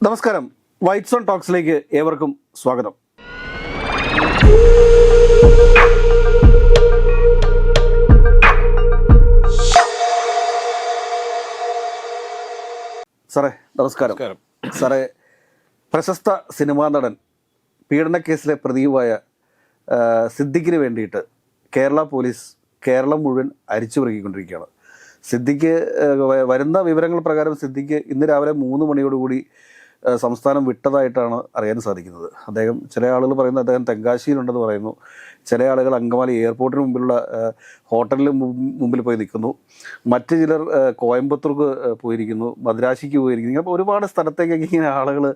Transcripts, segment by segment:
നമസ്കാരം. White zone ടോക്സിലേക്ക് ഏവർക്കും സ്വാഗതം. സാറേ നമസ്കാരം. സാറേ പ്രശസ്ത സിനിമാ നടൻ പീഡനക്കേസിലെ പ്രതിയുമായ സിദ്ദിഖിന് വേണ്ടിയിട്ട് കേരള പോലീസ് കേരളം മുഴുവൻ അരിച്ചുപെറുക്കിക്കൊണ്ടിരിക്കുകയാണ് സിദ്ദിഖ് ആ, വരുന്ന വിവരങ്ങൾ പ്രകാരം സിദ്ദിഖ് ഇന്ന് രാവിലെ മൂന്ന് മണിയോടുകൂടി സംസ്ഥാനം വിട്ടതായിട്ടാണ് അറിയാൻ സാധിക്കുന്നത്. അദ്ദേഹം ചില ആളുകൾ പറയുന്നത് അദ്ദേഹം തെങ്കാശിയിലുണ്ടെന്ന് പറയുന്നു. ചില ആളുകൾ അങ്കമാലി എയർപോർട്ടിന് മുമ്പിലുള്ള ഹോട്ടലിന് മുമ്പിൽ പോയി നിൽക്കുന്നു. മറ്റു ചിലർ കോയമ്പത്തൂർക്ക് പോയിരിക്കുന്നു മദ്രാശിക്ക് പോയിരിക്കുന്നു. ഇങ്ങനെ ഒരുപാട് സ്ഥലത്തേക്കൊക്കെ ഇങ്ങനെ ആളുകൾ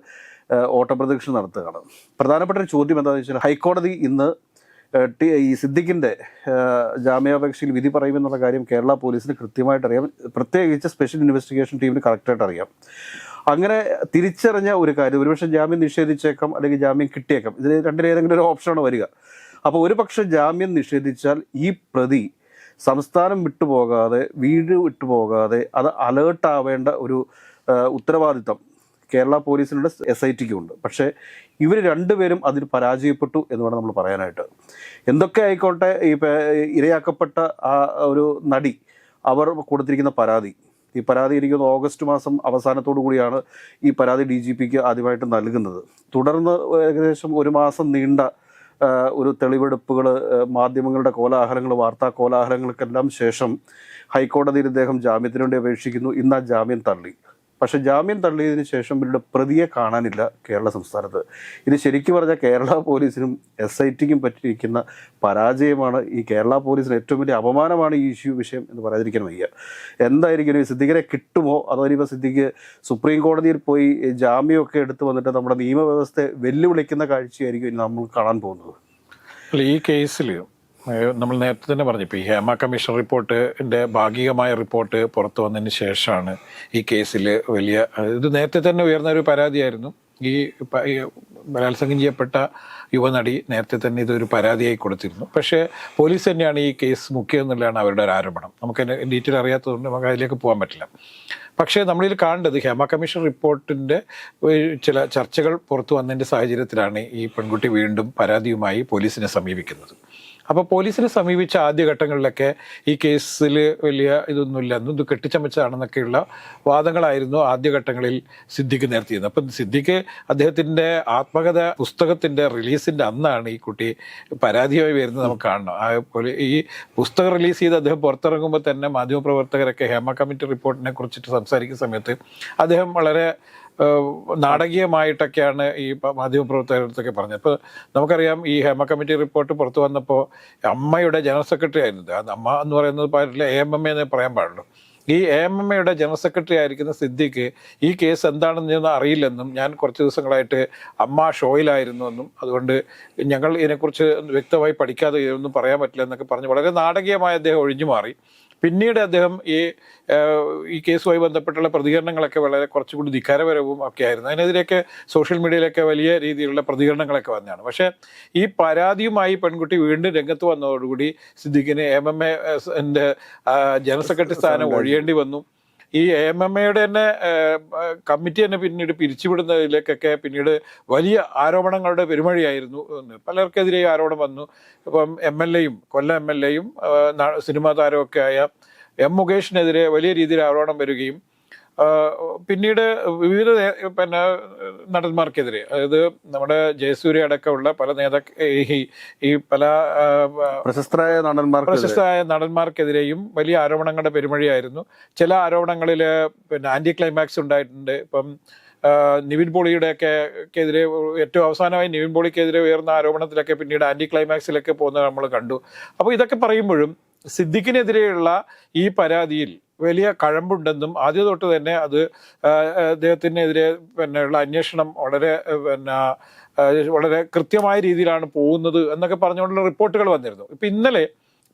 ഓട്ടപ്രദക്ഷിണം നടത്തുകയാണ്. പ്രധാനപ്പെട്ട ഒരു ചോദ്യം എന്താണെന്ന് വെച്ചാൽ ഹൈക്കോടതി ഇന്ന് ടി- ഈ സിദ്ദിഖിന്റെ ജാമ്യാപേക്ഷയിൽ വിധി പറയുമെന്നുള്ള കാര്യം കേരള പോലീസിന് കൃത്യമായിട്ട് അറിയാം. പ്രത്യേകിച്ച് സ്പെഷ്യൽ ഇൻവെസ്റ്റിഗേഷൻ ടീമിന് കറക്റ്റായിട്ട് അറിയാം. അങ്ങനെ തിരിച്ചറിഞ്ഞ ഒരു കാര്യം ഒരുപക്ഷെ ജാമ്യം നിഷേധിച്ചേക്കാം അല്ലെങ്കിൽ ജാമ്യം കിട്ടിയേക്കാം. ഇതിൽ രണ്ടിലേതെങ്കിലും ഒരു ഓപ്ഷനാണ് വരിക. അപ്പോൾ ഒരു പക്ഷേ ജാമ്യം നിഷേധിച്ചാൽ ഈ പ്രതി സംസ്ഥാനം വിട്ടുപോകാതെ വീട് വിട്ടുപോകാതെ അത് അലേർട്ടാവേണ്ട ഒരു ഉത്തരവാദിത്തം കേരള പോലീസിനുള്ള എസ് ഐ ടിക്കും ഉണ്ട് പക്ഷേ ഇവർ രണ്ടുപേരും അതിൽ പരാജയപ്പെട്ടു എന്ന് വേണം നമ്മൾ പറയാനായിട്ട്. എന്തൊക്കെ ആയിക്കോട്ടെ ഈ ഇരയാക്കപ്പെട്ട ആ ഒരു നടി അവർ കൊടുത്തിരിക്കുന്ന പരാതി ഈ പരാതി ഇരിക്കുന്ന ഓഗസ്റ്റ് മാസം അവസാനത്തോടു കൂടിയാണ് ഈ പരാതി ഡി ജി പിക്ക് ആദ്യമായിട്ട് നൽകുന്നത്. തുടർന്ന് ഏകദേശം ഒരു മാസം നീണ്ട ഒരു തെളിവെടുപ്പുകൾ മാധ്യമങ്ങളുടെ കോലാഹലങ്ങൾ വാർത്താ കോലാഹലങ്ങൾക്കെല്ലാം ശേഷം ഹൈക്കോടതിയിൽ ഇദ്ദേഹം ജാമ്യത്തിനുവേണ്ടി അപേക്ഷിക്കുന്നു. ഇന്ന് ആ ജാമ്യം തള്ളി. പക്ഷെ ജാമ്യം തള്ളിയതിനു ശേഷം ഇവരുടെ പ്രതിയെ കാണാനില്ല കേരള സംസ്ഥാനത്ത്. ഇത് ശരിക്കും പറഞ്ഞാൽ കേരള പോലീസിനും എസ് ഐ ടിക്കും പറ്റിയിരിക്കുന്ന പരാജയമാണ് ഈ കേരള പോലീസിന് ഏറ്റവും വലിയ അപമാനമാണ് ഈ ഇഷ്യൂ വിഷയം എന്ന് പറയാതിരിക്കാൻ വയ്യ. എന്തായിരിക്കും? ഈ സിദ്ദിഖിനെ കിട്ടുമോ? അതോ ഇനിയിപ്പോൾ സിദ്ദിഖ് സുപ്രീം കോടതിയിൽ പോയി ജാമ്യമൊക്കെ എടുത്ത് വന്നിട്ട് നമ്മുടെ നിയമവ്യവസ്ഥയെ വെല്ലുവിളിക്കുന്ന കാഴ്ചയായിരിക്കും ഇനി നമ്മൾ കാണാൻ പോകുന്നത്? ഈ കേസിൽ നമ്മൾ നേരത്തെ തന്നെ പറഞ്ഞു ഇപ്പോൾ ഈ ഹേമ കമ്മീഷൻ റിപ്പോർട്ടിന്റെ ഭാഗികമായ റിപ്പോർട്ട് പുറത്തു വന്നതിന് ശേഷമാണ് ഈ കേസിൽ വലിയ ഇത് നേരത്തെ തന്നെ ഉയർന്ന ഒരു പരാതിയായിരുന്നു. ഈ ബലാത്സംഗം ചെയ്യപ്പെട്ട യുവനടി നേരത്തെ തന്നെ ഇതൊരു പരാതിയായി കൊടുത്തിരുന്നു. പക്ഷേ പോലീസ് തന്നെയാണ് ഈ കേസ് മുഖ്യമെന്നുള്ളതാണ് അവരുടെ ഒരു ആരോപണം. നമുക്ക് ഡീറ്റെയിൽ അറിയാത്തതുകൊണ്ട് നമുക്ക് അതിലേക്ക് പോകാൻ പറ്റില്ല. പക്ഷേ നമ്മളിൽ കാണേണ്ടത് ഹേമ കമ്മീഷൻ റിപ്പോർട്ടിന്റെ ചില ചർച്ചകൾ പുറത്തു വന്നതിന്റെ സാഹചര്യത്തിലാണ് ഈ പെൺകുട്ടി വീണ്ടും പരാതിയുമായി പോലീസിനെ സമീപിക്കുന്നത്. അപ്പോൾ പോലീസിനെ സമീപിച്ച ആദ്യഘട്ടങ്ങളിലൊക്കെ ഈ കേസിൽ വലിയ ഇതൊന്നുമില്ല. ഇത് കെട്ടിച്ചമച്ചതാണെന്നൊക്കെയുള്ള വാദങ്ങളായിരുന്നു ആദ്യഘട്ടങ്ങളിൽ സിദ്ദിഖ് നേർത്തിയിരുന്നത്. അപ്പം സിദ്ദിഖ് അദ്ദേഹത്തിന്റെ ആത്മകഥ പുസ്തകത്തിന്റെ റിലീസിന്റെ അന്നാണ് ഈ കുട്ടി പരാതിയായി വരുന്നത് നമുക്ക് കാണണം. ഈ പുസ്തകം റിലീസ് ചെയ്ത് അദ്ദേഹം പുറത്തിറങ്ങുമ്പോൾ തന്നെ മാധ്യമപ്രവർത്തകരൊക്കെ ഹേമ കമ്മിറ്റി റിപ്പോർട്ടിനെ കുറിച്ചിട്ട് സംസാരിക്കുന്ന സമയത്ത് അദ്ദേഹം വളരെ നാടകീയമായിട്ടൊക്കെയാണ് ഈ മാധ്യമപ്രവർത്തകരടുത്തൊക്കെ പറഞ്ഞത്. അപ്പോൾ നമുക്കറിയാം ഈ ഹേമ കമ്മിറ്റി റിപ്പോർട്ട് പുറത്തു വന്നപ്പോൾ അമ്മയുടെ ജനറൽ സെക്രട്ടറി ആയിരുന്നത്. അമ്മ എന്ന് പറയുന്നത് പാടില്ല എ എം എം എന്നേ പറയാൻ പാടുള്ളൂ. ഈ എ എം എം എയുടെ ജനറൽ സെക്രട്ടറി ആയിരിക്കുന്ന സിദ്ദിഖ് ഈ കേസ് എന്താണെന്ന് അറിയില്ലെന്നും ഞാൻ കുറച്ച് ദിവസങ്ങളായിട്ട് അമ്മ ഷോയിലായിരുന്നു എന്നും അതുകൊണ്ട് ഞങ്ങൾ ഇതിനെക്കുറിച്ച് വ്യക്തമായി പഠിക്കാതെ ഒന്നും പറയാൻ പറ്റില്ല എന്നൊക്കെ പറഞ്ഞ് വളരെ നാടകീയമായി അദ്ദേഹം ഒഴിഞ്ഞു മാറി. പിന്നീട് അദ്ദേഹം ഈ ഈ കേസുമായി ബന്ധപ്പെട്ടുള്ള പ്രതികരണങ്ങളൊക്കെ വളരെ കുറച്ചുകൂടി ധിക്കാരപരവും ഒക്കെ ആയിരുന്നു. അതിനെതിരെയൊക്കെ സോഷ്യൽ മീഡിയയിലൊക്കെ വലിയ രീതിയിലുള്ള പ്രതികരണങ്ങളൊക്കെ വന്നതാണ്. പക്ഷേ ഈ പരാതിയുമായി പെൺകുട്ടി വീണ്ടും രംഗത്ത് വന്നതോടുകൂടി സിദ്ദിഖിന് എം എം എന്റെ ജനറൽ സെക്രട്ടറി സ്ഥാനം ഒഴിയേണ്ടി വന്നു. ഈ എം എം എയുടെ തന്നെ കമ്മിറ്റി തന്നെ പിന്നീട് പിരിച്ചുവിടുന്നതിലേക്കൊക്കെ പിന്നീട് വലിയ ആരോപണങ്ങളുടെ പെരുമഴയായിരുന്നു പലർക്കെതിരെ ആരോപണം വന്നു. ഇപ്പം എം എൽ എയും കൊല്ലം എം എൽ എയും സിനിമാ താരമൊക്കെ ആയ എം മുകേഷിനെതിരെ വലിയ രീതിയിൽ ആരോപണം വരികയും പിന്നീട് വിവിധ പിന്നെ നടന്മാർക്കെതിരെ അതായത് നമ്മുടെ ജയസൂര്യ അടക്കമുള്ള പല നേതാക്ക ഈ ഈ പല പ്രശസ്തരായ നടന്മാർ പ്രശസ്തരായ നടന്മാർക്കെതിരെയും വലിയ ആരോപണങ്ങളുടെ പെരുമഴയായിരുന്നു. ചില ആരോപണങ്ങളിൽ പിന്നെ ആന്റി ക്ലൈമാക്സ് ഉണ്ടായിട്ടുണ്ട്. ഇപ്പം നിവിൻ പോളിയുടെ ഒക്കെ എതിരെ ഏറ്റവും അവസാനമായി നിവിൻ പോളിക്കെതിരെ ഉയർന്ന ആരോപണത്തിലൊക്കെ പിന്നീട് ആന്റി ക്ലൈമാക്സിലൊക്കെ പോകുന്നത് നമ്മൾ കണ്ടു. അപ്പോൾ ഇതൊക്കെ പറയുമ്പോഴും സിദ്ദിഖിനെതിരെയുള്ള ഈ പരാതിയിൽ വലിയ കഴമ്പുണ്ടെന്നും ആദ്യം തൊട്ട് തന്നെ അത് അദ്ദേഹത്തിനെതിരെ പിന്നെ ഉള്ള അന്വേഷണം വളരെ പിന്നെ വളരെ കൃത്യമായ രീതിയിലാണ് പോകുന്നത് എന്നൊക്കെ പറഞ്ഞുകൊണ്ടുള്ള റിപ്പോർട്ടുകൾ വന്നിരുന്നു. ഇപ്പം ഇന്നലെ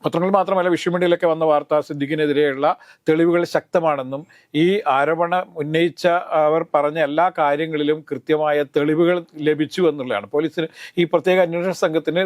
പത്രങ്ങളിൽ മാത്രമല്ല വിഷുമീഡിയയിലൊക്കെ വന്ന വാർത്ത സിദ്ദിഖിനെതിരെയുള്ള തെളിവുകൾ ശക്തമാണെന്നും ഈ ആരോപണം ഉന്നയിച്ച അവർ പറഞ്ഞ എല്ലാ കാര്യങ്ങളിലും കൃത്യമായ തെളിവുകൾ ലഭിച്ചു എന്നുള്ളതാണ്. പോലീസിന് ഈ പ്രത്യേക അന്വേഷണ സംഘത്തിന്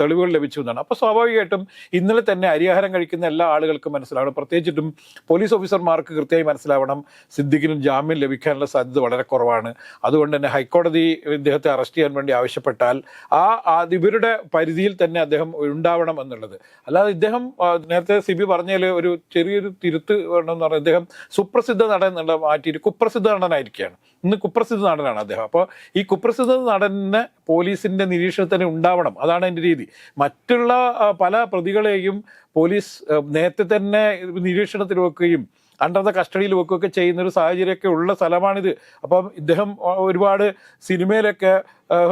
തെളിവുകൾ ലഭിച്ചു എന്നാണ്. അപ്പോൾ സ്വാഭാവികമായിട്ടും ഇന്നലെ തന്നെ അരിയാഹാരം കഴിക്കുന്ന എല്ലാ ആളുകൾക്കും മനസ്സിലാവണം. പ്രത്യേകിച്ചിട്ടും പോലീസ് ഓഫീസർമാർക്ക് കൃത്യമായി മനസ്സിലാവണം സിദ്ദിഖിനും ജാമ്യം ലഭിക്കാനുള്ള സാധ്യത വളരെ കുറവാണ്. അതുകൊണ്ട് തന്നെ ഹൈക്കോടതി ഇദ്ദേഹത്തെ അറസ്റ്റ് ചെയ്യാൻ വേണ്ടി ആവശ്യപ്പെട്ടാൽ ആ ഇവരുടെ പരിധിയിൽ തന്നെ അദ്ദേഹം ഉണ്ടാവണം എന്നുള്ളത്. അല്ലാതെ ഇദ്ദേഹം നേരത്തെ നേരത്തെ സിബി പറഞ്ഞതിൽ ഒരു ചെറിയൊരു തിരുത്ത് വേണമെന്ന് പറഞ്ഞാൽ ഇദ്ദേഹം സുപ്രസിദ്ധ നടൻ എന്നുള്ള മാറ്റി കുപ്രസിദ്ധ നടനായിരിക്കുകയാണ്. ഇന്ന് കുപ്രസിദ്ധ നടനാണ് അദ്ദേഹം. അപ്പോൾ ഈ കുപ്രസിദ്ധ നടനെ പോലീസിന്റെ നിരീക്ഷണത്തിന് ഉണ്ടാവണം. അതാണ് എന്റെ രീതി. മറ്റുള്ള പല പ്രതികളെയും പോലീസ് നേരത്തെ തന്നെ നിരീക്ഷണത്തിൽ വെക്കുകയും അണ്ടർ ദ കസ്റ്റഡിയിൽ വെക്കുകയൊക്കെ ചെയ്യുന്ന ഒരു സാഹചര്യമൊക്കെ ഉള്ള സ്ഥലമാണിത്. അപ്പം ഇദ്ദേഹം ഒരുപാട് സിനിമയിലൊക്കെ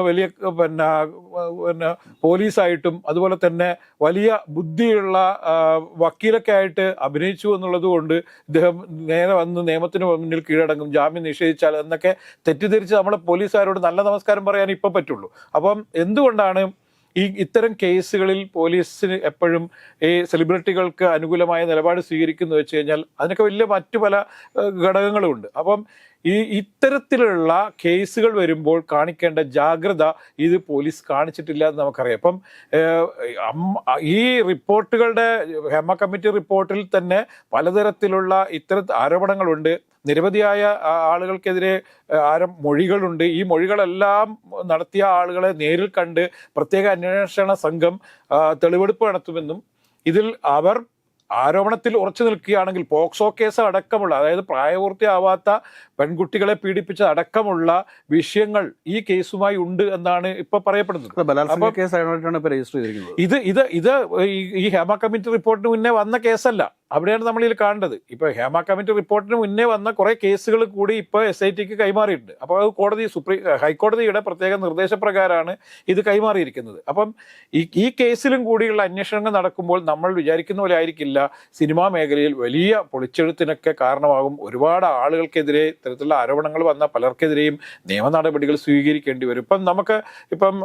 വലിയ പിന്നെ പിന്നെ പോലീസായിട്ടും അതുപോലെ തന്നെ വലിയ ബുദ്ധിയുള്ള വക്കീലൊക്കെ ആയിട്ട് അഭിനയിച്ചു എന്നുള്ളത് കൊണ്ട് ഇദ്ദേഹം നേരെ വന്ന് നിയമത്തിന് മുന്നിൽ കീഴടങ്ങും ജാമ്യം നിഷേധിച്ചാൽ എന്നൊക്കെ തെറ്റിദ്ധരിച്ച് നമ്മളെ പോലീസുകാരോട് നല്ല നമസ്കാരം പറയാൻ ഇപ്പം പറ്റുള്ളൂ. അപ്പം എന്തുകൊണ്ടാണ് ഈ ഇത്തരം കേസുകളിൽ പോലീസിന് എപ്പോഴും ഈ സെലിബ്രിറ്റികൾക്ക് അനുകൂലമായ നിലപാട് സ്വീകരിക്കുന്നു വെച്ച് കഴിഞ്ഞാൽ അതിനൊക്കെ വലിയ മറ്റു പല ഘടകങ്ങളും ഘടകങ്ങളുമുണ്ട് അപ്പം ഈ ഇത്തരത്തിലുള്ള കേസുകൾ വരുമ്പോൾ കാണിക്കേണ്ട ജാഗ്രത ഇത് പോലീസ് കാണിച്ചിട്ടില്ല എന്ന് നമുക്കറിയാം. അപ്പം ഈ റിപ്പോർട്ടുകളുടെ ഹേമ കമ്മിറ്റി റിപ്പോർട്ടിൽ തന്നെ പലതരത്തിലുള്ള ഇത്തരം ആരോപണങ്ങളുണ്ട്. നിരവധിയായ ആളുകൾക്കെതിരെ മൊഴികളുണ്ട്. ഈ മൊഴികളെല്ലാം നടത്തിയ ആളുകളെ നേരിൽ കണ്ട് പ്രത്യേക അന്വേഷണ സംഘം തെളിവെടുപ്പ് നടത്തുമെന്നും ഇതിൽ അവർ ആരോപണത്തിൽ ഉറച്ചു നിൽക്കുകയാണെങ്കിൽ പോക്സോ കേസ് അടക്കമുള്ള അതായത് പ്രായപൂർത്തിയാവാത്ത പെൺകുട്ടികളെ പീഡിപ്പിച്ച അടക്കമുള്ള വിഷയങ്ങൾ ഈ കേസുമായി ഉണ്ട് എന്നാണ് ഇപ്പൊ പറയപ്പെടുന്നത്. ഇത് ഇത് ഇത് ഈ ഹേമ കമ്മിറ്റി റിപ്പോർട്ടിന് മുന്നേ വന്ന കേസല്ല. അവിടെയാണ് നമ്മൾ ഇതിൽ കാണേണ്ടത്. ഇപ്പൊ ഹേമ കമ്മിറ്റി റിപ്പോർട്ടിന് മുന്നേ വന്ന കുറെ കേസുകൾ കൂടി ഇപ്പൊ എസ് ഐ ടിക്ക് കൈമാറിയിട്ടുണ്ട്. അപ്പോൾ അത് കോടതി സുപ്രീം ഹൈക്കോടതിയുടെ പ്രത്യേക നിർദ്ദേശപ്രകാരമാണ് ഇത് കൈമാറിയിരിക്കുന്നത്. അപ്പം ഈ ഈ കേസിലും കൂടിയുള്ള അന്വേഷണങ്ങൾ നടക്കുമ്പോൾ നമ്മൾ വിചാരിക്കുന്ന പോലെ ആയിരിക്കില്ല. സിനിമാ മേഖലയിൽ വലിയ പൊളിച്ചെഴുത്തിനൊക്കെ കാരണമാകും. ഒരുപാട് ആളുകൾക്കെതിരെ ഇത്തരത്തിലുള്ള ആരോപണങ്ങൾ വന്ന പലർക്കെതിരെയും നിയമ നടപടികൾ സ്വീകരിക്കേണ്ടി വരും. ഇപ്പം നമുക്ക് ഇപ്പം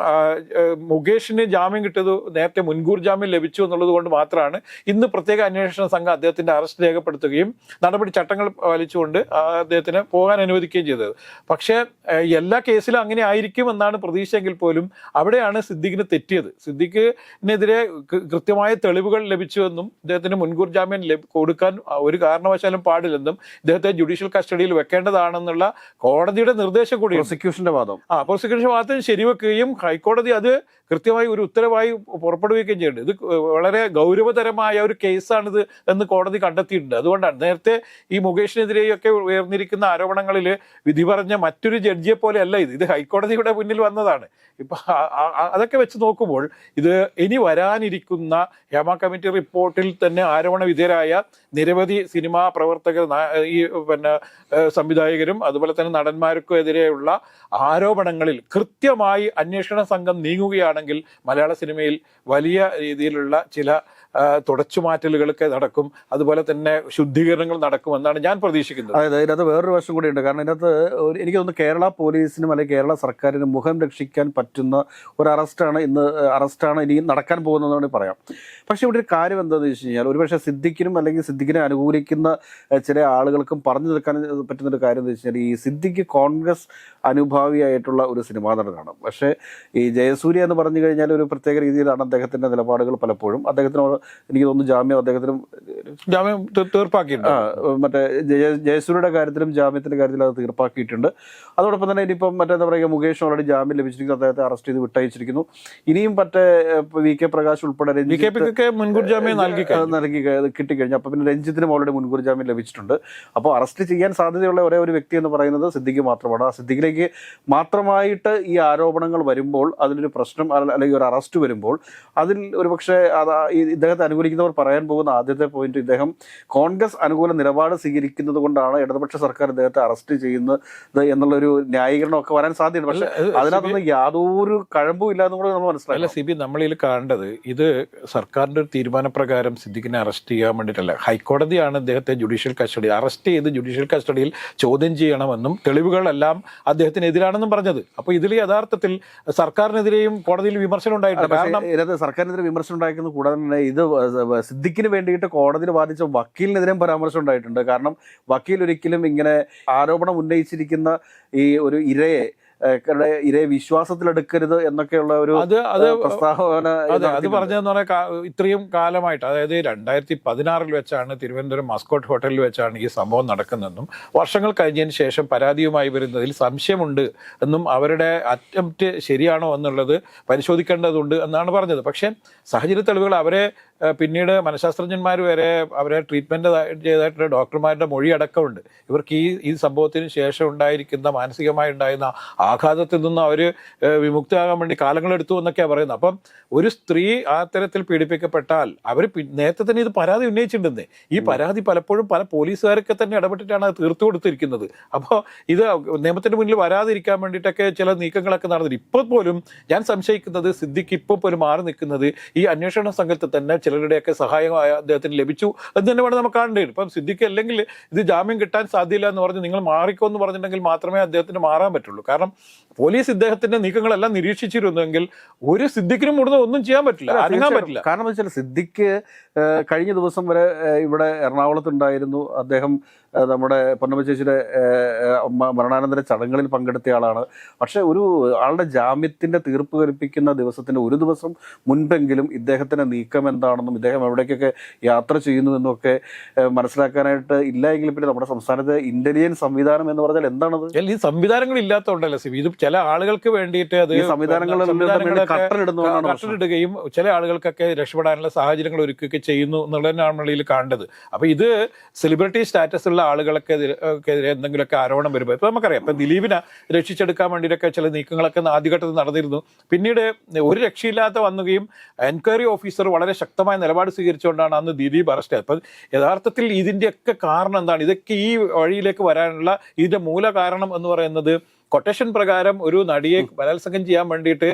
മുകേഷിന് ജാമ്യം കിട്ടിയത് നേരത്തെ മുൻകൂർ ജാമ്യം ലഭിച്ചു എന്നുള്ളത് കൊണ്ട് മാത്രമാണ് ഇന്ന് പ്രത്യേക അന്വേഷണ സംഘം അദ്ദേഹത്തിന്റെ അറസ്റ്റ് രേഖപ്പെടുത്തുകയും നടപടി ചട്ടങ്ങൾ പാലിച്ചുകൊണ്ട് അദ്ദേഹത്തിന് പോകാൻ അനുവദിക്കുകയും ചെയ്തത്. പക്ഷേ എല്ലാ കേസിലും അങ്ങനെ ആയിരിക്കും എന്നാണ് പ്രതീക്ഷയെങ്കിൽ പോലും അവിടെയാണ് സിദ്ദിഖിന് തെറ്റിയത്. സിദ്ദിഖിനെതിരെ കൃത്യമായ തെളിവുകൾ ലഭിച്ചുവെന്നും അദ്ദേഹത്തിന് മുൻകൂർ ജാമ്യം കൊടുക്കാൻ ഒരു കാരണവശാലും പാടില്ലെന്നും ഇദ്ദേഹത്തെ ജുഡീഷ്യൽ കസ്റ്റഡിയിൽ വെക്കേണ്ടതാണെന്നുള്ള കോടതിയുടെ നിർദ്ദേശം കൂടി പ്രോസിക്യൂഷന്റെ വാദം. ആ പ്രോസിക്യൂഷൻ വാദത്തിന് ശരിവെക്കുകയും ഹൈക്കോടതി അത് കൃത്യമായി ഒരു ഉത്തരവായി പുറപ്പെടുവിക്കുകയും ചെയ്യുന്നുണ്ട് ഇത് വളരെ ഗൗരവതരമായ ഒരു കേസാണിത് എന്ന് കോടതി കണ്ടെത്തിയിട്ടുണ്ട്. അതുകൊണ്ടാണ് നേരത്തെ ഈ മുകേഷിനെതിരെയൊക്കെ ഉയർന്നിരിക്കുന്ന ആരോപണങ്ങളിൽ വിധി പറഞ്ഞ മറ്റൊരു ജഡ്ജിയെ പോലെയല്ല ഇത്. ഇത് ഹൈക്കോടതിയുടെ മുന്നിൽ വന്നതാണ്. ഇപ്പൊ അതൊക്കെ വെച്ച് നോക്കുമ്പോൾ ഇത് ഇനി വരാനിരിക്കുന്ന ഹേമ കമ്മിറ്റി റിപ്പോർട്ടിൽ തന്നെ ആരോപണ വിധേയരായ നിരവധി സിനിമാ പ്രവർത്തകർ ഈ പിന്നെ സംവിധായകരും അതുപോലെ തന്നെ നടന്മാർക്കും എതിരെയുള്ള ആരോപണങ്ങളിൽ കൃത്യമായി അന്വേഷണ സംഘം നീങ്ങുകയാണെങ്കിൽ മലയാള സിനിമയിൽ വലിയ രീതിയിലുള്ള ചില തുടച്ചുമാറ്റലുകളൊക്കെ നടക്കും. അതുപോലെ തന്നെ ശുദ്ധീകരണങ്ങൾ നടക്കുമെന്നാണ് ഞാൻ പ്രതീക്ഷിക്കുന്നത്. അതായത് ഇതിനകത്ത് വേറൊരു വശം കൂടി ഉണ്ട് കാരണം ഇതിനകത്ത് എനിക്ക് തോന്നുന്നു കേരള പോലീസിനും അല്ലെങ്കിൽ കേരള സർക്കാരിനും മുഖം രക്ഷിക്കാൻ പറ്റുന്ന ഒരു അറസ്റ്റാണ് ഇന്ന് അറസ്റ്റാണ് ഇനിയും നടക്കാൻ പോകുന്നതെന്ന് പറയാം. പക്ഷേ ഇവിടെ ഒരു കാര്യം എന്താണെന്ന് വെച്ച് കഴിഞ്ഞാൽ ഒരുപക്ഷെ സിദ്ദിഖിനും അല്ലെങ്കിൽ സിദ്ദിഖിനെ അനുകൂലിക്കുന്ന ചില ആളുകൾക്കും പറഞ്ഞു നിൽക്കാൻ പറ്റുന്ന ഒരു കാര്യം എന്ന് വെച്ച് കഴിഞ്ഞാൽ ഈ സിദ്ദിഖ് കോൺഗ്രസ് അനുഭാവിയായിട്ടുള്ള ഒരു സിനിമാ നടനാണ്. പക്ഷേ ഈ ജയസൂര്യ എന്ന് പറഞ്ഞു കഴിഞ്ഞാൽ ഒരു പ്രത്യേക രീതിയിലാണ് അദ്ദേഹത്തിന്റെ നിലപാടുകൾ പലപ്പോഴും. അദ്ദേഹത്തിന് എനിക്ക് തോന്നുന്നു ജാമ്യം അദ്ദേഹത്തിനും ജാമ്യം തീർപ്പാക്കി മറ്റേ ജയസൂര്യയുടെ കാര്യത്തിലും ജാമ്യത്തിന്റെ കാര്യത്തിലും അത് തീർപ്പാക്കിയിട്ടുണ്ട്. അതോടൊപ്പം തന്നെ ഇനിയിപ്പം മറ്റേ എന്താ പറയുക മുകേഷ് ഓൾറെഡി ജാമ്യം ലഭിച്ചിരിക്കുന്നു. അദ്ദേഹത്തെ അറസ്റ്റ് ചെയ്ത് വിട്ടയച്ചിരിക്കുന്നു. ഇനിയും മറ്റേ വി കെ പ്രകാശ് ഉൾപ്പെടെ മുൻകൂർ ജാമ്യം നൽകി നൽകി കഴി- കിട്ടിക്കഴിഞ്ഞു. അപ്പൊ പിന്നെ രഞ്ജിത്തിനും ഓൾറെഡി മുൻകൂർ ജാമ്യം ലഭിച്ചിട്ടുണ്ട്. അപ്പോൾ അറസ്റ്റ് ചെയ്യാൻ സാധ്യതയുള്ള ഒരേ ഒരു വ്യക്തി എന്ന് പറയുന്നത് സിദ്ദിഖ് മാത്രമാണ്. ആ സിദ്ദിഖിലേക്ക് മാത്രമായിട്ട് ഈ ആരോപണങ്ങൾ വരുമ്പോൾ അതിലൊരു പ്രശ്നം അല്ലെങ്കിൽ ഒരു അറസ്റ്റ് വരുമ്പോൾ അതിൽ ഒരുപക്ഷെ ഇദ്ദേഹത്തെ അനുകൂലിക്കുന്നവർ പറയാൻ പോകുന്ന ആദ്യത്തെ പോയിന്റ് ഇദ്ദേഹം കോൺഗ്രസ് അനുകൂല നിലപാട് സ്വീകരിക്കുന്നത് കൊണ്ടാണ് ഇടതുപക്ഷ സർക്കാർ ഇദ്ദേഹത്തെ അറസ്റ്റ് ചെയ്യുന്നത് എന്നുള്ളൊരു ന്യായീകരണം ഒക്കെ വരാൻ സാധ്യതയുണ്ട്. പക്ഷെ അതിനകത്തൊന്നും യാതൊരു കഴമ്പും ഇല്ലാന്നും കൂടെ നമ്മൾ അല്ല സിബി സി ബി നമ്മളിൽ കാണേണ്ടത് ഇത് സർക്കാരിന്റെ ഒരു തീരുമാനപ്രകാരം സിദ്ദിഖിനെ അറസ്റ്റ് ചെയ്യാൻ വേണ്ടിയിട്ടല്ല. ഹൈക്കോടതിയാണ് അദ്ദേഹത്തെ ജുഡീഷ്യൽ കസ്റ്റഡി അറസ്റ്റ് ചെയ്ത് ജുഡീഷ്യൽ കസ്റ്റഡിയിൽ ചോദ്യം ചെയ്യണമെന്നും തെളിവുകളെല്ലാം അദ്ദേഹത്തിനെതിരാണെന്നും പറഞ്ഞത്. അപ്പോൾ ഇതിൽ യഥാർത്ഥത്തിൽ സർക്കാരിനെതിരെയും കോടതിയിൽ വിമർശനം ഉണ്ടായിട്ടുണ്ട് കാരണം ഇതിനകത്ത് സർക്കാരിനെതിരെ വിമർശനം ഉണ്ടായിരിക്കുന്നത് കൂടാതെ തന്നെ ഇത് സിദ്ദിഖിന് വേണ്ടിയിട്ട് കോടതിയിൽ വാദിച്ച വക്കീലിനെതിരെയും പരാമർശം ഉണ്ടായിട്ടുണ്ട്. കാരണം വക്കീൽ ഒരിക്കലും ഇങ്ങനെ ആരോപണം ഉന്നയിച്ചിരിക്കുന്ന ഈ ഒരു ഇരയെ ഇരയെ വിശ്വാസത്തിലെടുക്കരുത് എന്നൊക്കെയുള്ള ഒരു പ്രസ്താവന അതെ. പറഞ്ഞതെന്ന് പറഞ്ഞാൽ ഇത്രയും കാലമായിട്ട് അതായത് രണ്ടായിരത്തി പതിനാറിൽ വെച്ചാണ് തിരുവനന്തപുരം മസ്കോട്ട് ഹോട്ടലിൽ വെച്ചാണ് ഈ സംഭവം നടക്കുന്നതെന്നും വർഷങ്ങൾ കഴിഞ്ഞതിന് ശേഷം പരാതിയുമായി വരുന്നതിൽ സംശയമുണ്ട് എന്നും അവരുടെ അറ്റംപ്റ്റ് ശരിയാണോ എന്നുള്ളത് പരിശോധിക്കേണ്ടതുണ്ട് എന്നാണ് പറഞ്ഞത് പക്ഷേ സാഹചര്യ തെളിവുകൾ അവരെ പിന്നീട് മനഃശാസ്ത്രജ്ഞന്മാർ വരെ അവരെ ട്രീറ്റ്മെന്റ് ചെയ്തായിട്ടുള്ള ഡോക്ടർമാരുടെ മൊഴി അടക്കമുണ്ട്. ഇവർക്ക് ഈ ഈ സംഭവത്തിന് ശേഷം ഉണ്ടായിരിക്കുന്ന മാനസികമായി ഉണ്ടായിരുന്ന ആഘാതത്തിൽ നിന്ന് അവർ വിമുക്തയാകാൻ വേണ്ടി കാലങ്ങളെടുത്തു എന്നൊക്കെയാണ് പറയുന്നത്. അപ്പം ഒരു സ്ത്രീ ആ തരത്തിൽ പീഡിപ്പിക്കപ്പെട്ടാൽ അവർ നേരത്തെ തന്നെ ഇത് പരാതി ഉന്നയിച്ചിട്ടുണ്ടെന്നേ. ഈ പരാതി പലപ്പോഴും പല പോലീസുകാരൊക്കെ തന്നെ ഇടപെട്ടിട്ടാണ് അത് തീർത്തു കൊടുത്തിരിക്കുന്നത്. അപ്പോൾ ഇത് നിയമത്തിന്റെ മുന്നിൽ വരാതിരിക്കാൻ വേണ്ടിയിട്ടൊക്കെ ചില നീക്കങ്ങളൊക്കെ നടന്നിട്ട് ഇപ്പോൾ പോലും ഞാൻ സംശയിക്കുന്നത് സിദ്ധിക്ക് ഇപ്പോൾ പോലും മാറി നിൽക്കുന്നത് ഈ അന്വേഷണ സംഘത്തിൽ തന്നെ ചിലരുടെയൊക്കെ സഹായം അദ്ദേഹത്തിന് ലഭിച്ചു. എന്ന് തന്നെ വേണം നമുക്ക് കാണേണ്ടത് ഇപ്പം സിദ്ദിഖ് അല്ലെങ്കിൽ ഇത് ജാമ്യം കിട്ടാൻ സാധ്യമില്ല എന്ന് പറഞ്ഞ് നിങ്ങൾ മാറിക്കോ എന്ന് പറഞ്ഞിട്ടുണ്ടെങ്കിൽ മാത്രമേ അദ്ദേഹത്തിന് മാറാൻ പറ്റുള്ളൂ. കാരണം പോലീസ് ഇദ്ദേഹത്തിന്റെ നീക്കങ്ങളെല്ലാം നിരീക്ഷിച്ചിരുന്നെങ്കിൽ ഒരു സിദ്ദിഖിനും ഇവിടുന്ന് ഒന്നും ചെയ്യാൻ പറ്റില്ല. അറിയാൻ അനങ്ങാൻ പറ്റില്ല. കാരണം വെച്ചാൽ സിദ്ദിഖ് കഴിഞ്ഞ ദിവസം വരെ ഇവിടെ എറണാകുളത്തുണ്ടായിരുന്നു. അദ്ദേഹം നമ്മുടെ പൊന്നമ്മ ചേച്ചിയുടെ ഏഹ്, മരണാനന്തര ചടങ്ങുകളിൽ പങ്കെടുത്ത ആളാണ്. പക്ഷെ ഒരു ആളുടെ ജാമ്യത്തിന്റെ തീർപ്പ് കൽപ്പിക്കുന്ന ദിവസത്തിന്റെ ഒരു ദിവസം മുൻപെങ്കിലും ഇദ്ദേഹത്തിന്റെ നീക്കം എന്താണെന്നും ഇദ്ദേഹം എവിടേക്കൊക്കെ യാത്ര ചെയ്യുന്നു എന്നൊക്കെ മനസ്സിലാക്കാനായിട്ട് ഇല്ല എങ്കിൽ പിന്നെ നമ്മുടെ സംസ്ഥാനത്തെ ഇന്റലിജൻസ് സംവിധാനം എന്ന് പറഞ്ഞാൽ എന്താണത്? ഈ സംവിധാനങ്ങൾ ഇല്ലാത്തതുകൊണ്ടല്ലേ സിബി? ഇത് ചില ആളുകൾക്ക് വേണ്ടിയിട്ട് അത് സംവിധാനങ്ങൾ കട്ടറിടുകയും ചില ആളുകൾക്കൊക്കെ രക്ഷപ്പെടാനുള്ള സാഹചര്യങ്ങൾ ഒരുക്കുകയൊക്കെ ചെയ്യുന്നു എന്നുള്ളതിനാണ് നമ്മൾ ഇതിൽ കാണേണ്ടത്. അപ്പൊ ഇത് സെലിബ്രിറ്റി സ്റ്റാറ്റസ് ഉള്ള എതിരെ എന്തെങ്കിലുമൊക്കെ ആരോപണം വരുമ്പോൾ ഇപ്പൊ നമുക്കറിയാം ഇപ്പൊ ദിലീപിനെ രക്ഷിച്ചെടുക്കാൻ വേണ്ടിയിട്ടൊക്കെ ചില നീക്കങ്ങളൊക്കെ ആദ്യഘട്ടത്തിൽ നടന്നിരുന്നു. പിന്നീട് ഒരു രക്ഷയില്ലാത്ത വന്നുകയും എൻക്വയറി ഓഫീസർ വളരെ ശക്തമായ നിലപാട് സ്വീകരിച്ചുകൊണ്ടാണ് അന്ന് ദിലീപ് അറസ്റ്റ് അപ്പം യഥാർത്ഥത്തിൽ ഇതിന്റെയൊക്കെ കാരണം എന്താണ്? ഇതൊക്കെ ഈ വഴിയിലേക്ക് വരാനുള്ള ഇതിന്റെ മൂല കാരണം എന്ന് പറയുന്നത് കൊട്ടേഷൻ പ്രകാരം ഒരു നടിയെ ബലാത്സംഗം ചെയ്യാൻ വേണ്ടിയിട്ട്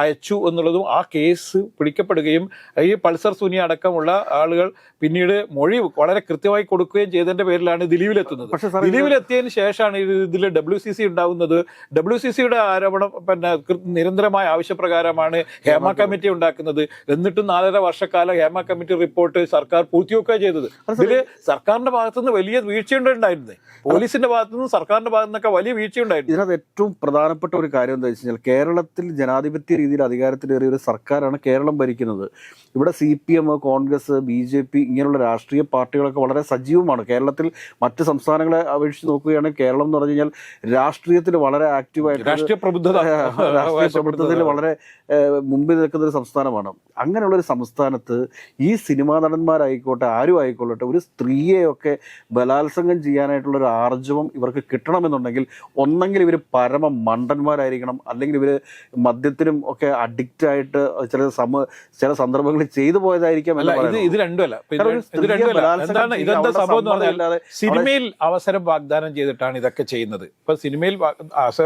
അയച്ചു എന്നുള്ളതും ആ കേസ് പിടിക്കപ്പെടുകയും ഈ പൾസർ സുനി അടക്കമുള്ള ആളുകൾ പിന്നീട് മൊഴി വളരെ കൃത്യമായി കൊടുക്കുകയും ചെയ്തതിന്റെ പേരിലാണ് ദിലീപിലെത്തുന്നത് ദിലീപിലെത്തിയതിന് ശേഷമാണ് ഇതിൽ ഡബ്ല്യു സി സി ഉണ്ടാവുന്നത്. ഡബ്ല്യു സി സിയുടെ ആരോപണം പിന്നെ നിരന്തരമായ ആവശ്യപ്രകാരമാണ് ഹേമ കമ്മിറ്റി ഉണ്ടാക്കുന്നത്. എന്നിട്ടും നാലര വർഷക്കാലം ഹേമ കമ്മിറ്റി റിപ്പോർട്ട് സർക്കാർ പൂർത്തിവെക്കുക ചെയ്തത്. ഇതിൽ സർക്കാരിന്റെ ഭാഗത്തുനിന്ന് വലിയ വീഴ്ചയുണ്ടായിരുന്നത് പോലീസിന്റെ ഭാഗത്തുനിന്ന് സർക്കാരിന്റെ ഭാഗത്തുനിന്നൊക്കെ വലിയ വീഴ്ചയുണ്ടായിരുന്നു. ഇതിനകത്ത് ഏറ്റവും പ്രധാനപ്പെട്ട ഒരു കാര്യം എന്താ വെച്ച് കഴിഞ്ഞാൽ കേരളത്തിൽ ജനാധിപത്യ രീതിയിൽ അധികാരത്തിലേറിയ ഒരു സർക്കാരാണ് കേരളം ഭരിക്കുന്നത്. ഇവിടെ C P M Congress B J P ഇങ്ങനെയുള്ള രാഷ്ട്രീയ പാർട്ടികളൊക്കെ വളരെ സജീവമാണ്. കേരളത്തിൽ മറ്റ് സംസ്ഥാനങ്ങളെ അപേക്ഷിച്ച് നോക്കുകയാണെങ്കിൽ കേരളം എന്ന് പറഞ്ഞു കഴിഞ്ഞാൽ രാഷ്ട്രീയത്തിൽ വളരെ ആക്റ്റീവായിട്ട് രാഷ്ട്രീയ പ്രബുദ്ധത. രാഷ്ട്രീയ പ്രബുദ്ധതയിൽ വളരെ മുമ്പിൽ നിൽക്കുന്ന ഒരു സംസ്ഥാനമാണ്. അങ്ങനെയുള്ള ഒരു സംസ്ഥാനത്ത് ഈ സിനിമാ നടന്മാരായിക്കോട്ടെ ആരും ആയിക്കൊള്ളട്ടെ ഒരു സ്ത്രീയെയൊക്കെ ബലാത്സംഗം ചെയ്യാനായിട്ടുള്ള ഒരു ആർജവം ഇവർക്ക് കിട്ടണമെന്നുണ്ടെങ്കിൽ ഒന്നെങ്കിൽ ഇവർ പരമ മണ്ടന്മാരായിരിക്കണം. അല്ലെങ്കിൽ ഇവർ മദ്യത്തിനും ഒക്കെ അഡിക്റ്റായിട്ട് ചില സമ ചില സന്ദർഭങ്ങളിൽ ചെയ്തു പോയതായിരിക്കാം അല്ല ഇത് ഇത് രണ്ടുമല്ല. സിനിമയിൽ അവസരം വാഗ്ദാനം ചെയ്തിട്ടാണ് ഇതൊക്കെ ചെയ്യുന്നത്. ഇപ്പൊ സിനിമയിൽ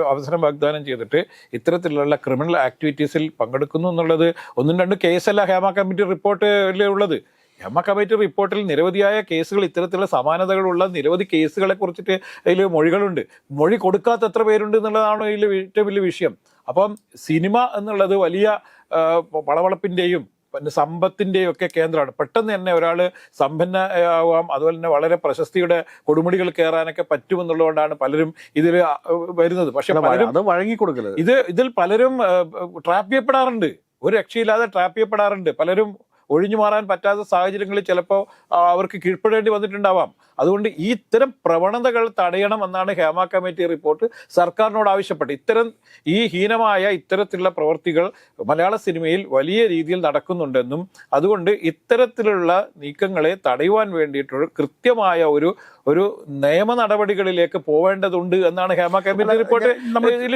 അവസരം വാഗ്ദാനം ചെയ്തിട്ട് ഇത്തരത്തിലുള്ള ക്രിമിനൽ ആക്ടിവിറ്റീസിൽ പങ്കെടുക്കുന്നു എന്നുള്ളത് ഒന്നും രണ്ടും കേസല്ല ഹേമ കമ്മിറ്റി റിപ്പോർട്ടിലുള്ളത് ഹേമ കമ്മിറ്റി റിപ്പോർട്ടിൽ നിരവധിയായ കേസുകൾ ഇത്തരത്തിലുള്ള സമാനതകളുള്ള നിരവധി കേസുകളെ കുറിച്ചിട്ട് അതിൽ മൊഴികളുണ്ട്. മൊഴി കൊടുക്കാത്ത എത്ര പേരുണ്ട് എന്നുള്ളതാണ് ഇതിൽ ഏറ്റവും വലിയ വിഷയം. അപ്പം സിനിമ എന്നുള്ളത് വലിയ ആ, വളവളപ്പിന്റെയും പിന്നെ സമ്പത്തിന്റെയും ഒക്കെ കേന്ദ്രമാണ്. പെട്ടെന്ന് തന്നെ ഒരാൾ സമ്പന്ന ആവാം അതുപോലെ തന്നെ വളരെ പ്രശസ്തിയുടെ കൊടുമുടികൾ കയറാനൊക്കെ പറ്റുമെന്നുള്ളതുകൊണ്ടാണ് പലരും ഇതിൽ വരുന്നത്. പക്ഷെ പലരും അത് വഴങ്ങിക്കൊടുക്കരുത്. ഇത് ഇതിൽ പലരും ട്രാപ്പ് ചെയ്യപ്പെടാറുണ്ട്. ഒരു രക്ഷയില്ലാതെ ട്രാപ്പ് ചെയ്യപ്പെടാറുണ്ട്. പലരും ഒഴിഞ്ഞു മാറാൻ പറ്റാത്ത സാഹചര്യങ്ങളിൽ ചിലപ്പോൾ അവർക്ക് കീഴ്പ്പെടേണ്ടി വന്നിട്ടുണ്ടാവാം. അതുകൊണ്ട് ഈ ഇത്തരം പ്രവണതകൾ തടയണം എന്നാണ് ഹേമ കമ്മിറ്റി റിപ്പോർട്ട് സർക്കാരിനോട് ആവശ്യപ്പെട്ടത്. ഇത്തരം ഈ ഹീനമായ ഇത്തരത്തിലുള്ള പ്രവൃത്തികൾ മലയാള സിനിമയിൽ വലിയ രീതിയിൽ നടക്കുന്നുണ്ടെന്നും അതുകൊണ്ട് ഇത്തരത്തിലുള്ള നീക്കങ്ങളെ തടയുവാൻ വേണ്ടിയിട്ടുള്ള കൃത്യമായ ഒരു ഒരു നിയമ നടപടികളിലേക്ക് പോവേണ്ടതുണ്ട് എന്നാണ് ഹേമ കമ്മിറ്റി റിപ്പോർട്ട്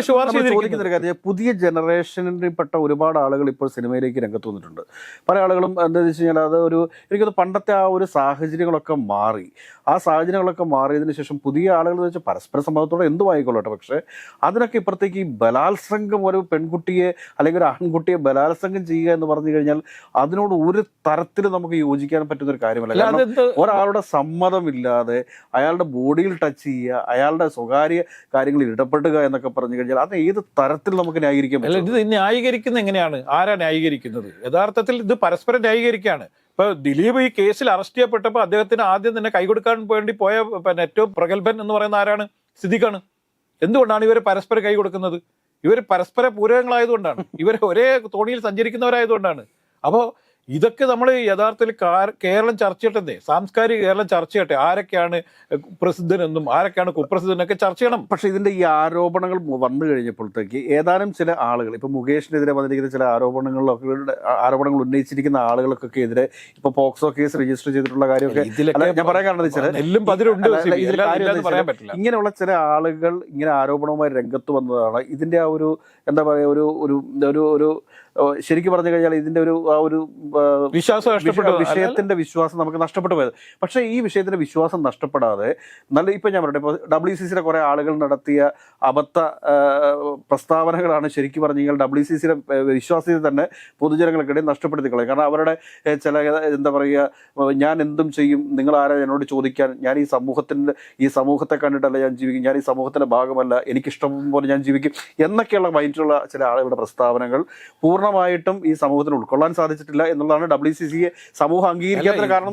ശുപാർശ ചെയ്തിരിക്കുന്നത്. പുതിയ കാര്യം പുതിയ ജനറേഷനിൽപ്പെട്ട ഒരുപാട് ആളുകൾ ഇപ്പോൾ സിനിമയിലേക്ക് രംഗത്ത് വന്നിട്ടുണ്ട്. പല ആളുകളും എന്താണെന്ന് വെച്ച് കഴിഞ്ഞാൽ അത് ഒരു എനിക്കത് പണ്ടത്തെ ആ ഒരു സാഹചര്യങ്ങളൊക്കെ മാറി. ആ സാഹചര്യങ്ങളൊക്കെ മാറിയതിന് ശേഷം പുതിയ ആളുകൾ വെച്ചാൽ പരസ്പര സമ്മതത്തോടെ എന്തും ആയിക്കൊള്ളട്ടെ. പക്ഷേ അതിനൊക്കെ ഇപ്പുറത്തേക്ക് ഈ ബലാത്സംഗം ഒരു പെൺകുട്ടിയെ അല്ലെങ്കിൽ ഒരു ആൺകുട്ടിയെ ബലാത്സംഗം ചെയ്യുക എന്ന് പറഞ്ഞു കഴിഞ്ഞാൽ അതിനോട് ഒരു തരത്തിൽ നമുക്ക് യോജിക്കാൻ പറ്റുന്ന ഒരു കാര്യമല്ല. കാരണം ഒരാളുടെ സമ്മതമില്ലാതെ അയാളുടെ ബോഡിയിൽ ടച്ച് ചെയ്യുക അയാളുടെ സ്വകാര്യ കാര്യങ്ങളിൽ ഇടപെടുക എന്നൊക്കെ പറഞ്ഞു കഴിഞ്ഞാൽ അത് ഏത് തരത്തിൽ നമുക്ക് ന്യായീകരിക്കാൻ പറ്റും? ഇത് ന്യായീകരിക്കുന്നത് എങ്ങനെയാണ്? ആരാ ന്യായീകരിക്കുന്നത്? യഥാർത്ഥത്തിൽ ഇത് പരസ്പരം ന്യായീകരിക്കുകയാണ്. ഇപ്പൊ ദിലീപ് ഈ കേസിൽ അറസ്റ്റ് ചെയ്യപ്പെട്ടപ്പോൾ അദ്ദേഹത്തിന് ആദ്യം തന്നെ കൈകൊടുക്കാൻ വേണ്ടി പോയ പിന്നെ ഏറ്റവും പ്രഗത്ഭൻ എന്ന് പറയുന്ന ആരാണ്? സിദ്ദിഖാണ്. എന്തുകൊണ്ടാണ് ഇവർ പരസ്പരം കൈ കൊടുക്കുന്നത്? ഇവർ പരസ്പര പൂരകങ്ങളായതുകൊണ്ടാണ്. ഇവർ ഒരേ തോണിയിൽ സഞ്ചരിക്കുന്നവരായതുകൊണ്ടാണ്. അപ്പോൾ ഇതൊക്കെ നമ്മൾ യഥാർത്ഥത്തിൽ കേരളം ചർച്ച ചെയ്യട്ടെ സാംസ്കാരിക കേരളം ചർച്ച ചെയ്യട്ടെ. ആരൊക്കെയാണ് പ്രസിദ്ധനെന്നും ആരൊക്കെയാണ് കുപ്രസിദ്ധനൊക്കെ ചർച്ച ചെയ്യണം. പക്ഷേ ഇതിന്റെ ഈ ആരോപണങ്ങൾ വന്നു കഴിഞ്ഞപ്പോഴത്തേക്ക് ഏതാനും ചില ആളുകൾ ഇപ്പൊ മുകേഷിനെതിരെ വന്നിരിക്കുന്ന ചില ആരോപണങ്ങളിലൊക്കെ ആരോപണങ്ങൾ ഉന്നയിച്ചിരിക്കുന്ന ആളുകൾക്കൊക്കെ എതിരെ ഇപ്പൊ പോക്സോ കേസ് രജിസ്റ്റർ ചെയ്തിട്ടുള്ള കാര്യമൊക്കെ ഞാൻ പറയാൻ കാരണം പതിരുണ്ട് എല്ലാം പറ്റില്ല. ഇങ്ങനെയുള്ള ചില ആളുകൾ ഇങ്ങനെ ആരോപണവുമായി രംഗത്ത് വന്നതാണ്. ഇതിന്റെ ആ ഒരു എന്താ പറയുക ഒരു ഒരു ഒരു ശരിക്കും പറഞ്ഞു കഴിഞ്ഞാൽ ഇതിന്റെ ഒരു ആ ഒരു വിശ്വാസം വിഷയത്തിന്റെ വിശ്വാസം നമുക്ക് നഷ്ടപ്പെട്ടു പോയത്. പക്ഷേ ഈ വിഷയത്തിന്റെ വിശ്വാസം നഷ്ടപ്പെടാതെ നല്ല ഇപ്പൊ ഞാൻ പറയട്ടെ ഇപ്പോൾ ഡബ്ല്യു സി സിയിലെ കുറെ ആളുകൾ നടത്തിയ അബദ്ധ പ്രസ്താവനകളാണ് ശരിക്കും പറഞ്ഞു കഴിഞ്ഞാൽ ഡബ്ല്യു സി സിയുടെ വിശ്വാസ്യത തന്നെ പൊതുജനങ്ങൾക്കിടയിൽ നഷ്ടപ്പെടുത്തി കളയും കാരണം അവരുടെ ചില എന്താ പറയുക ഞാൻ എന്തും ചെയ്യും നിങ്ങൾ ആരാ എന്നോട് ചോദിക്കാൻ ഞാൻ ഈ സമൂഹത്തിന്റെ ഈ സമൂഹത്തെ കണ്ടിട്ടല്ല ഞാൻ ജീവിക്കും ഞാൻ ഈ സമൂഹത്തിന്റെ ഭാഗമല്ല എനിക്കിഷ്ടം പോലെ ഞാൻ ജീവിക്കും എന്നൊക്കെയുള്ള മൈൻഡിലുള്ള ചില ആളുകളുടെ പ്രസ്താവനകൾ പൂർണമായിട്ടും ഈ സമൂഹത്തിന് ഉൾക്കൊള്ളാൻ സാധിച്ചിട്ടില്ല എന്നുള്ളതാണ് ഡബ്ല്യു സി സിയെ സമൂഹം അംഗീകരിക്കാത്ത കാരണം.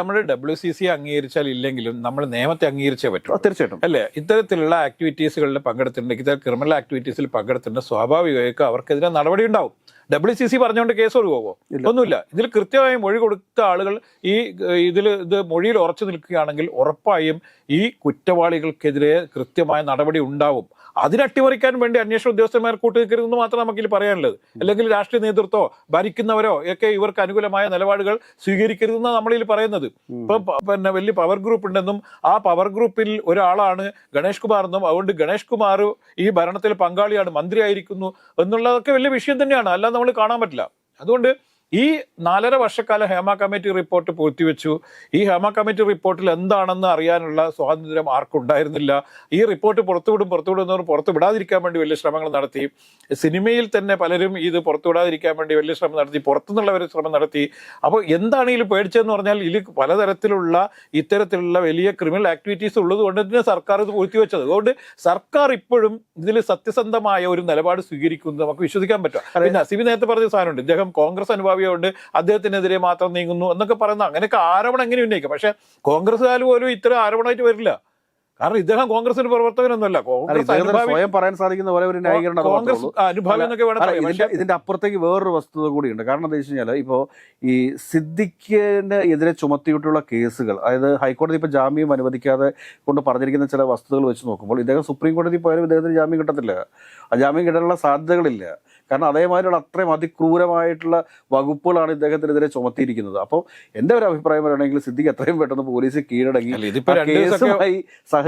നമ്മൾ ഡബ്ല്യു സി സി അംഗീകരിച്ചാൽ ഇല്ലെങ്കിലും നമ്മൾ നിയമത്തെ അംഗീകരിച്ചേ പറ്റും തീർച്ചയായിട്ടും. അല്ലേ? ഇത്തരത്തിലുള്ള ആക്ടിവിറ്റീസുകളിൽ പങ്കെടുത്തിട്ടുണ്ടെങ്കിൽ ഇത്തരം ക്രിമിനൽ ആക്ടിവിറ്റീസിൽ പങ്കെടുത്തിട്ടുണ്ട്. സ്വാഭാവികമായിട്ട് അവർക്കെതിരെ നടപടി ഉണ്ടാവും. ഡബ്ല്യു സി സി പറഞ്ഞുകൊണ്ട് കേസ് ഒഴിവോ ഒന്നുമില്ല. ഇതിൽ കൃത്യമായി മൊഴി കൊടുത്ത ആളുകൾ ഈ ഇതിൽ ഇത് മൊഴിയിൽ ഉറച്ചു നിൽക്കുകയാണെങ്കിൽ ഉറപ്പായും ഈ കുറ്റവാളികൾക്കെതിരെ കൃത്യമായ നടപടി ഉണ്ടാവും. അതിനട്ടിമറിക്കാൻ വേണ്ടി അന്വേഷണ ഉദ്യോഗസ്ഥന്മാർ കൂട്ടുനിൽക്കരുതെന്ന് മാത്രം നമുക്കിൽ പറയാനുള്ളത്. അല്ലെങ്കിൽ രാഷ്ട്രീയ നേതൃത്വമോ ഭരിക്കുന്നവരോ ഒക്കെ ഇവർക്ക് അനുകൂലമായ നിലപാടുകൾ സ്വീകരിക്കരുതെന്നാണ് നമ്മളിൽ പറയുന്നത്. ഇപ്പൊ പിന്നെ വലിയ പവർ ഗ്രൂപ്പ് ഉണ്ടെന്നും ആ പവർ ഗ്രൂപ്പിൽ ഒരാളാണ് ഗണേഷ് കുമാർ എന്നും അതുകൊണ്ട് ഗണേഷ് കുമാർ ഈ ഭരണത്തിൽ പങ്കാളിയാണ് മന്ത്രിയായിരിക്കുന്നു എന്നുള്ളതൊക്കെ വലിയ വിഷയം തന്നെയാണ്. അല്ലാതെ നമ്മൾ കാണാൻ പറ്റില്ല. അതുകൊണ്ട് ഈ നാലര വർഷക്കാലം ഹേമ കമ്മിറ്റി റിപ്പോർട്ട് പൂഴ്ത്തിവെച്ചു. ഈ ഹേമ കമ്മിറ്റി റിപ്പോർട്ടിൽ എന്താണെന്ന് അറിയാനുള്ള സ്വാതന്ത്ര്യം ആർക്കുണ്ടായിരുന്നില്ല. ഈ റിപ്പോർട്ട് പുറത്തുവിടും പുറത്തുവിടുന്നവർ പുറത്തു വിടാതിരിക്കാൻ വേണ്ടി വലിയ ശ്രമങ്ങൾ നടത്തി. സിനിമയിൽ തന്നെ പലരും ഇത് പുറത്തുവിടാതിരിക്കാൻ വേണ്ടി വലിയ ശ്രമം നടത്തി പുറത്തുനിന്നുള്ളവർ ശ്രമം നടത്തി. അപ്പോൾ എന്താണ് ഇതിൽ പേടിച്ചതെന്ന് പറഞ്ഞാൽ ഇതിൽ പലതരത്തിലുള്ള ഇത്തരത്തിലുള്ള വലിയ ക്രിമിനൽ ആക്ടിവിറ്റീസ് ഉള്ളത് കൊണ്ട് തന്നെ സർക്കാർ ഇത് പൂഴ്ത്തിവെച്ചത്. അതുകൊണ്ട് സർക്കാർ ഇപ്പോഴും ഇതിൽ സത്യസന്ധമായ ഒരു നിലപാട് സ്വീകരിക്കുന്നത് നമുക്ക് വിശ്വസിക്കാൻ പറ്റും. പിന്നെ സിബി നേരത്തെ പറഞ്ഞ സാധനമുണ്ട് ഇദ്ദേഹം കോൺഗ്രസ് അനുഭാവിയുണ്ട് അദ്ദേഹത്തിനെതിരെ മാത്രം നീങ്ങുന്നു എന്നൊക്കെ പറയുന്ന അങ്ങനെയൊക്കെ ആരോപണം എങ്ങനെ ഉന്നയിക്കാം? പക്ഷെ കോൺഗ്രസ്സുകാർ പോലും ഇത്ര ആരോപണമായിട്ട് വരില്ല. കാരണം ഇദ്ദേഹം കോൺഗ്രസിന്റെ പ്രവർത്തകനൊന്നുമല്ല. സ്വയം പറയാൻ സാധിക്കുന്ന പോലെ ഒരു ന്യായീകരണം കോൺഗ്രസ്. അനുഭാവി എന്നൊക്കെ വേണം ഇതിന്റെ അപ്പുറത്തേക്ക് വേറൊരു വസ്തുത കൂടിയുണ്ട്. കാരണം എന്താ വെച്ച് കഴിഞ്ഞാൽ ഇപ്പോൾ ഈ സിദ്ദിഖിന് എതിരെ ചുമത്തിയിട്ടുള്ള കേസുകൾ അതായത് ഹൈക്കോടതി ഇപ്പോൾ ജാമ്യം അനുവദിക്കാതെ കൊണ്ട് പറഞ്ഞിരിക്കുന്ന ചില വസ്തുതകൾ വെച്ച് നോക്കുമ്പോൾ ഇദ്ദേഹം സുപ്രീം കോടതി പോയാലും ഇദ്ദേഹത്തിന് ജാമ്യം കിട്ടത്തില്ല. ആ ജാമ്യം കിട്ടാനുള്ള സാധ്യതകളില്ല. കാരണം അതേമാതിരിയുള്ള അത്രയും അതിക്രൂരമായിട്ടുള്ള വകുപ്പുകളാണ് ഇദ്ദേഹത്തിനെതിരെ ചുമത്തിയിരിക്കുന്നത്. അപ്പോൾ എന്റെ ഒരു അഭിപ്രായം പറയുകയാണെങ്കിൽ സിദ്ദിഖ് എത്രയും പെട്ടെന്ന് പോലീസ് കീഴടങ്ങി ഇതിപ്പോ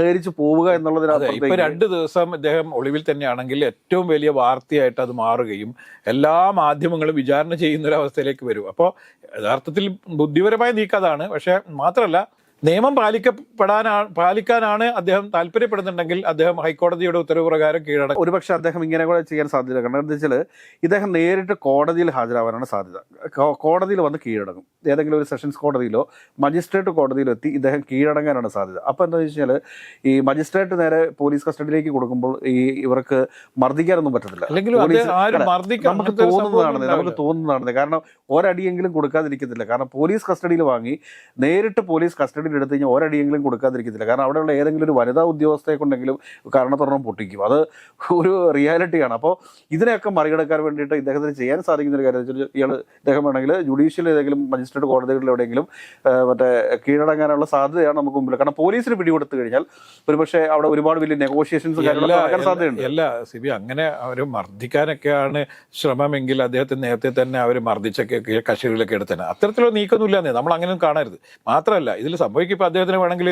സഹകരിച്ച് പോവുക എന്നുള്ളതിന് ഇപ്പൊ രണ്ടു ദിവസം ഇദ്ദേഹം ഒളിവിൽ തന്നെയാണെങ്കിൽ ഏറ്റവും വലിയ വാർത്തയായിട്ട് അത് മാറുകയും എല്ലാ മാധ്യമങ്ങളും വിചാരണ ചെയ്യുന്ന ഒരു അവസ്ഥയിലേക്ക് വരും. അപ്പോൾ യഥാർത്ഥത്തിൽ ബുദ്ധിപരമായ നീക്കതാണ് പക്ഷെ മാത്രമല്ല നിയമം പാലിക്കപ്പെടാനാണ് പാലിക്കാനാണ് അദ്ദേഹം താല്പര്യപ്പെടുന്നുണ്ടെങ്കിൽ അദ്ദേഹം ഹൈക്കോടതിയുടെ ഉത്തരവ് പ്രകാരം കീഴടക്കും. ഒരുപക്ഷെ അദ്ദേഹം ഇങ്ങനെ കൂടെ ചെയ്യാൻ സാധ്യത കാരണം എന്താ വെച്ചാൽ ഇദ്ദേഹം നേരിട്ട് കോടതിയിൽ ഹാജരാവാനാണ് സാധ്യത. കോടതിയിൽ വന്ന് കീഴടങ്ങും. ഏതെങ്കിലും ഒരു സെഷൻസ് കോടതിയിലോ മജിസ്ട്രേറ്റ് കോടതിയിലോ എത്തി ഇദ്ദേഹം കീഴടങ്ങാനാണ് സാധ്യത. അപ്പോൾ എന്താ വെച്ച് ഈ മജിസ്ട്രേറ്റ് നേരെ പോലീസ് കസ്റ്റഡിയിലേക്ക് കൊടുക്കുമ്പോൾ ഈ ഇവർക്ക് മർദ്ദിക്കാനൊന്നും പറ്റത്തില്ല. നമുക്ക് തോന്നുന്നതാണ് നമുക്ക്. തോന്നുന്നതാണ്. കാരണം ഒരടിയെങ്കിലും കൊടുക്കാതിരിക്കത്തില്ല. കാരണം പോലീസ് കസ്റ്റഡിയിൽ വാങ്ങി നേരിട്ട് പോലീസ് കസ്റ്റഡിയിൽ എടുത്തു കഴിഞ്ഞാൽ ഒരടിയെങ്കിലും കൊടുക്കാതിരിക്കത്തില്ല. കാരണം അവിടെയുള്ള ഏതെങ്കിലും ഒരു വനിതാ ഉദ്യോഗസ്ഥയെ കൊണ്ടെങ്കിലും കാരണത്തൊരെണ്ണം പൊട്ടിക്കും. അത് ഒരു റിയാലിറ്റിയാണ് അപ്പോൾ ഇതിനെയൊക്കെ മറികടക്കാൻ വേണ്ടിയിട്ട് ഇദ്ദേഹത്തിന് ചെയ്യാൻ സാധിക്കുന്ന ഒരു കാര്യം വെച്ചാൽ ഇയാൾ ഇദ്ദേഹം വേണമെങ്കിൽ ജുഡീഷ്യൽ ഏതെങ്കിലും മജിസ്ട്രേറ്റ് കോടതികളിൽ എവിടെയെങ്കിലും മറ്റേ കീഴടങ്ങാനുള്ള സാധ്യതയാണ് നമുക്ക് മുമ്പിൽ കാരണം പോലീസിന് പിടികൊടുത്തു കഴിഞ്ഞാൽ ഒരുപക്ഷെ അവിടെ ഒരുപാട് വലിയ നെഗോഷിയേഷൻസ് സാധ്യതയുണ്ട് നടക്കാൻ സാധ്യതയുണ്ട്. ബി സിബി അങ്ങനെ അവർ മർദ്ദിക്കാനൊക്കെയാണ് ശ്രമമെങ്കിൽ അദ്ദേഹത്തെ നേരത്തെ തന്നെ അവർ മർദ്ദിച്ചൊക്കെ കക്ഷികളിലൊക്കെ എടുത്തന്നെ അത്തരത്തിലുള്ള നീക്കമൊന്നുമില്ലെന്നേ നമ്മൾ അങ്ങനെ കാണരുത്. മാത്രമല്ല ഇതിൽ സംഭവിക്കും ഇപ്പൊ അദ്ദേഹത്തിന് വേണമെങ്കിൽ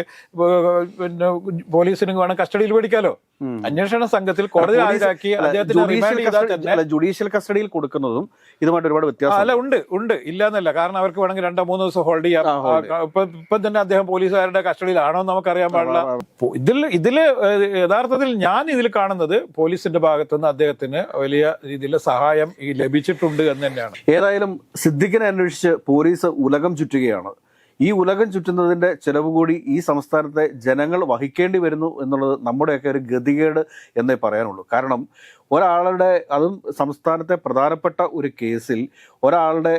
പിന്നെ പോലീസിന് വേണം കസ്റ്റഡിയിൽ മേടിക്കാലോ? ഉം. അന്വേഷണ സംഘത്തിൽ കോടതി ഹാജരാക്കി അദ്ദേഹത്തിന് ജുഡീഷ്യൽ കസ്റ്റഡിയിൽ കൊടുക്കുന്നതും ഇതുമായിട്ട് ഒരുപാട് വ്യത്യാസം അല്ല ഉണ്ട് ഉണ്ട്. ഇല്ല എന്നല്ല കാരണം അവർക്ക് വേണമെങ്കിൽ രണ്ടോ മൂന്നോ ദിവസം ഹോൾഡ് ചെയ്യാം. ഇപ്പൊ ഇപ്പൊ തന്നെ അദ്ദേഹം പോലീസുകാരുടെ കസ്റ്റഡിയിലാണോ എന്ന് നമുക്കറിയാൻ പാടില്ല. ഇതിൽ ഇതിൽ യഥാർത്ഥത്തിൽ ഞാൻ ഇതിൽ കാണുന്നത് പോലീസിന്റെ ഭാഗത്തുനിന്ന് അദ്ദേഹത്തിന് വലിയ രീതിയിലുള്ള സഹായം ഈ ലഭിച്ചിട്ടുണ്ട് എന്ന് തന്നെയാണ്. ഏതായാലും സിദ്ദിഖിനെ അന്വേഷിച്ച് പോലീസ് ഉലകം ചുറ്റുകയാണ്. ഈ ഉലകം ചുറ്റുന്നതിന്റെ ചിലവ് കൂടി ഈ സംസ്ഥാനത്തെ ജനങ്ങൾ വഹിക്കേണ്ടി വരുന്നു എന്നുള്ളത് നമ്മുടെയൊക്കെ ഒരു ഗതികേട് എന്നേ പറയാനുള്ളൂ. കാരണം ഒരാളുടെ അതും സംസ്ഥാനത്തെ പ്രധാനപ്പെട്ട ഒരു കേസിൽ ഒരാളുടെ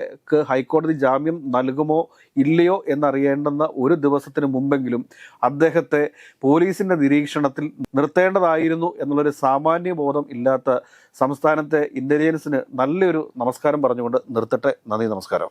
ഹൈക്കോടതി ജാമ്യം നൽകുമോ ഇല്ലയോ എന്നറിയേണ്ടുന്ന ഒരു ദിവസത്തിന് മുമ്പെങ്കിലും അദ്ദേഹത്തെ പോലീസിന്റെ നിരീക്ഷണത്തിൽ നിർത്തേണ്ടതായിരുന്നു എന്നുള്ളൊരു സാമാന്യ ബോധം ഇല്ലാത്ത സംസ്ഥാനത്തെ ഇന്റലിജൻസിന് നല്ലൊരു നമസ്കാരം പറഞ്ഞുകൊണ്ട് നിർത്തട്ടെ. നന്ദി നമസ്കാരം.